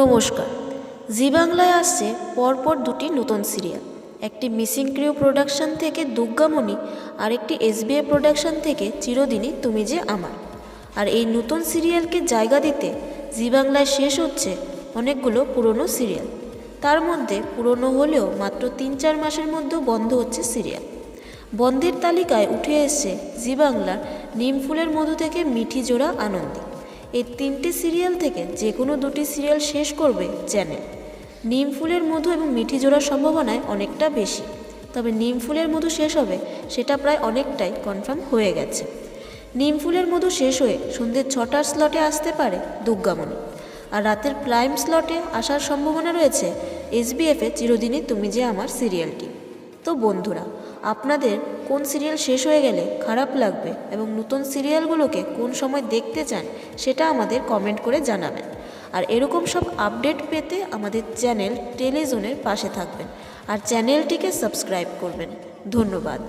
নমস্কার। জি বাংলায় আসছে পরপর দুটি নতুন সিরিয়াল। একটি মিসিং ক্রিউ প্রোডাকশন থেকে দুর্গামণি আর একটি এসবিআই প্রোডাকশন থেকে চিরদিনই তুমি যে আমার। আর এই নতুন সিরিয়ালকে জায়গা দিতে জি বাংলায় শেষ হচ্ছে অনেকগুলো পুরনো সিরিয়াল। তার মধ্যে পুরনো হলেও মাত্র তিন চার মাসের মধ্যেও বন্ধ হচ্ছে সিরিয়াল। বন্ধের তালিকায় উঠে এসছে জি বাংলার নিমফুলের মধু থেকে মিঠি জোড়া আনন্দী এই তিনটি সিরিয়াল থেকে যে কোনো দুটি সিরিয়াল শেষ করবে চ্যানেল। নিম ফুলের মধু এবং মিঠি জোড়ার সম্ভাবনায় অনেকটা বেশি। তবে নিম ফুলের মধু শেষ হবে, সেটা প্রায় অনেকটাই কনফার্ম হয়ে গেছে। নিম ফুলের মধু শেষ হয়ে সন্ধ্যে ছটার স্লটে আসতে পারে দুর্গামণি। আর রাতের প্রাইম স্লটে আসার সম্ভাবনা রয়েছে এসবিএফে চিরদিনই তুমি যে আমার সিরিয়ালটি। তো বন্ধুরা, আপনাদের কোন সিরিয়াল শেষ হয়ে গেলে খারাপ লাগবে এবং নতুন সিরিয়ালগুলোকে কোন সময় দেখতে চান সেটা আমাদের কমেন্ট করে জানাবেন। আর এরকম সব আপডেট পেতে আমাদের চ্যানেল টেলিজোনের পাশে থাকবেন। আর চ্যানেলটিকে সাবস্ক্রাইব করবেন। ধন্যবাদ।